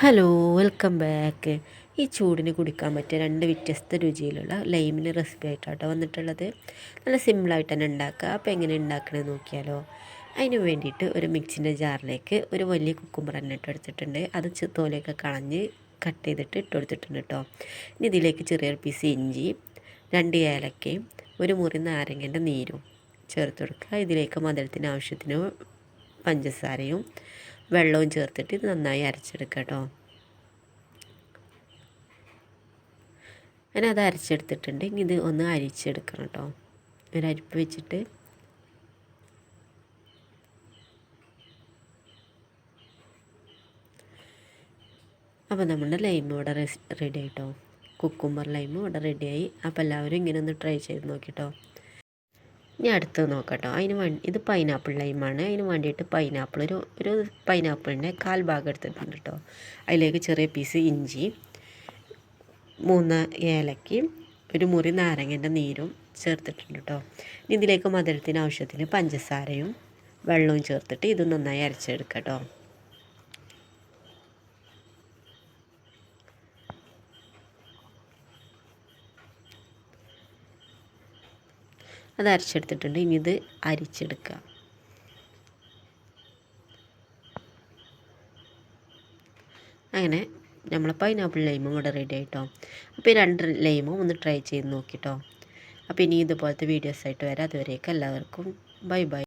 Hello welcome back ഈ ചൂടിന് കുടിക്കാൻ പറ്റിയ രണ്ട് വ്യത്യസ്ത രുചിയിലുള്ള ലൈമിന് റെസിപ്പി ആയിട്ടാട്ടോ വന്നിട്ടുള്ളത്. നല്ല സിമ്പിളായിട്ട് തന്നെ ഉണ്ടാക്കുക. അപ്പോൾ എങ്ങനെ ഉണ്ടാക്കണമെന്ന് നോക്കിയാലോ. അതിന് വേണ്ടിയിട്ട് ഒരു മിക്സിന്റെ ജാറിലേക്ക് ഒരു വലിയ കുക്കുമ്പർ തന്നെ ഇട്ട് എടുത്തിട്ടുണ്ട് അത് തോലൊക്കെ കളഞ്ഞ് കട്ട് ചെയ്തിട്ട് ഇട്ട് കൊടുത്തിട്ടുണ്ട് കേട്ടോ ഇനി ഇതിലേക്ക് ചെറിയൊരു പീസ് ഇഞ്ചി രണ്ട് ഏലക്കയും ഒരു മുറി നാരങ്ങേന്റെ നീരും ചേർത്ത് കൊടുക്കുക. ഇതിലേക്ക് മധുരത്തിന് ആവശ്യത്തിന് പഞ്ചസാരയും വെള്ളവും ചേർത്തിട്ട് ഇത് നന്നായി അരച്ചെടുക്കുക കേട്ടോ. ഞാനത് അരച്ചെടുത്തിട്ടുണ്ട്. ഇനി ഇത് ഒന്ന് അരിച്ചെടുക്കണം കേട്ടോ. അരിപ്പ് വെച്ചിട്ട്. അപ്പോൾ നമ്മുടെ ലൈം ഇവിടെ റെഡി ആയിട്ടോ കുക്കുമ്പർ ലൈം ഇവിടെ റെഡിയായി. അപ്പോൾ എല്ലാവരും ഇങ്ങനെ ഒന്ന് ട്രൈ ചെയ്ത് നോക്കിട്ടോ. ഇനി അടുത്തത് നോക്കട്ടോ. അതിന് വേണ്ടി ഇത് പൈനാപ്പിൾ ലൈമാണ് അതിന് വേണ്ടിയിട്ട് പൈനാപ്പിൾ ഒരു ഒരു പൈനാപ്പിളിന്റെ കാൽ ഭാഗം എടുത്തിട്ടുണ്ട് കേട്ടോ അതിലേക്ക് ചെറിയ പീസ് ഇഞ്ചി മൂന്ന് ഏലക്കയും ഒരു മുറി നാരങ്ങന്റെ നീരും ചേർത്തിട്ടുണ്ട് കേട്ടോ ഇതിലേക്ക് മധുരത്തിന് ആവശ്യത്തിന് പഞ്ചസാരയും വെള്ളവും ചേർത്തിട്ട് ഇത് നന്നായി അരച്ചെടുക്കാം കേട്ടോ അത് അരച്ചെടുത്തിട്ടുണ്ട്. ഇനി ഇത് അരിച്ചെടുക്കുക. അങ്ങനെ നമ്മൾ പൈനാപ്പിൾ ലൈമും ഇവിടെ റെഡി ആയിട്ടോ. അപ്പോൾ ഈ രണ്ട് ലൈമും ഒന്ന് ട്രൈ ചെയ്ത് നോക്കിട്ടോ. അപ്പോൾ ഇനി ഇതുപോലത്തെ വീഡിയോസ് ആയിട്ട് വരാം. അതുവരേക്കും എല്ലാവർക്കും ബൈ ബൈ